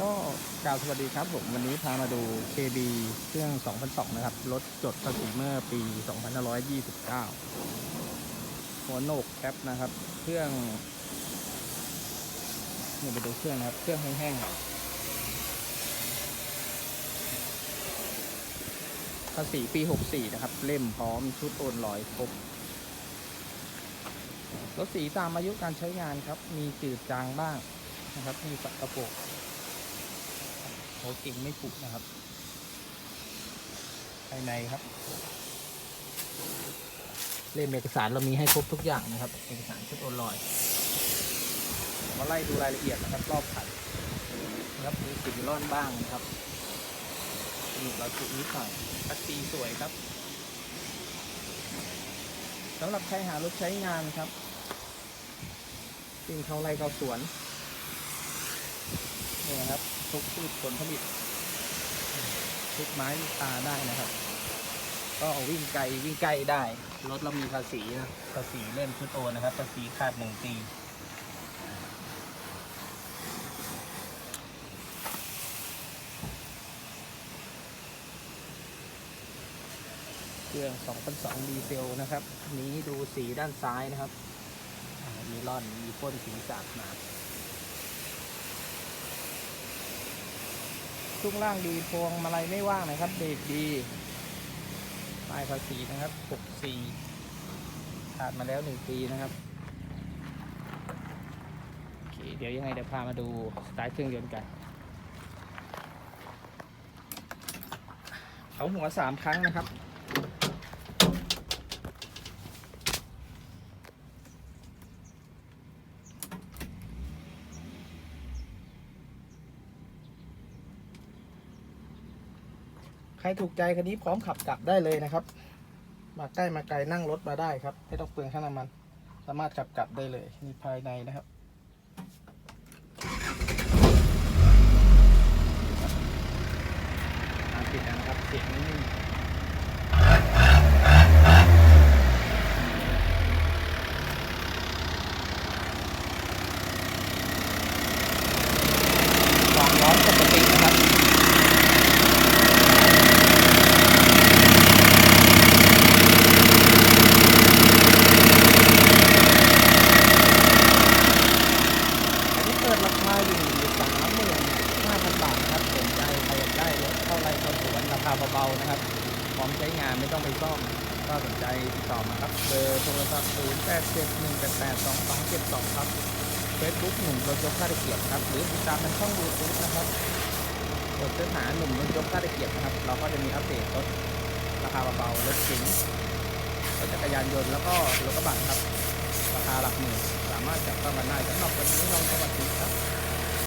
ก็กล่าวสวัสดีครับผมวันนี้พามาดู KB เครื่อง 2002 นะครับ รถจดภาษีเมื่อปี 2529 หัวโหนกแคปนะครับ เครื่องนี่ไปดูเครื่องนะครับ เครื่องแห้งๆ ภาษีปี 64 นะครับ เล่มพร้อมชุดโอนลอยครบรถสีตามอายุการใช้งานครับ มีจืดจางบ้างนะครับ มีสักกระโปรง หัวเก่งไม่ผุนะครับ ภายในครับ เล่มเอกสารเรามีให้ครบทุกอย่างนะครับ เอกสารชุดโอนลอยมาไล่ดูรายละเอียดนะครับ รอบขันนะครับมีสีร่อนบ้างนะครับมีเราจุนิดหน่อยคัสซีสวยครับสำหรับใครหารถใช้งานครับวิ่งเข้าไร่เข้าสวน นี่นะครับ ทุกพืชผลผลิต ทุกไม้ตาได้นะครับ ก็วิ่งไกลวิ่งใกล้ได้ รถเรามีภาษีนะภาษีเล่มชุดโอนะครับ ภาษีขาดหนึ่งปีเครื่อง2002ดีเซลนะครับ นี้ดูสีด้านซ้ายนะครับ มีร่อน มีพ่นสีสาดมา ช่วงล่างดีพวงมาลัยไม่ว่างนะครับเบรกดีป้ายภาษีนะครับ 64ขาดมาแล้ว 1 ปีนะครับโอเคเดี๋ยวยังไงเดี๋ยวพามาดูสไตล์เครื่องยนต์กัน เขาหัวสามครั้งนะครับ รถูกใจคันนี้พร้อมขับกลับได้เลยนะครับ มาใกล้มาไกลนั่งรถมาได้ครับ ไม่ต้องเปลืองค่าน้ำมัน สามารถขับกลับได้เลยนี่ภายในนะครับ อ่าปิดแล้วนะครับเสียงนิ่งความร้อนปกตินะครับ อันนี้เปิดราคาอยู่สามหมื่นห้าพันบาทนะครับสนใจใครอยากได้รถเข้าไร่เข้าสวนราคา เบาๆนะครับ พร้อมใช้งานไม่ต้องไปซ่อม ก็สนใจติดต่อมาครับ เบอร์โทรศัพท์ 0 8 7 1 8 8 2 2 7 2 ครับเฟซบุ๊กหนุ่มรถยกท่าตะเกียบครับ หรือติดตามทางช่องยูทูบนะครับกดเสิร์ชหาหนุ่มรถยกท่าตะเกียบนะครับ เราก็จะมีอัปเดตรถราคาเบาๆรถเก๋งรถจักรยานยนต์แล้วก็รถกระบะครับ ราคาหลักหมื่นสามารถจับต้องกันได้สำหรับวันนี้เราสวัสดีครับ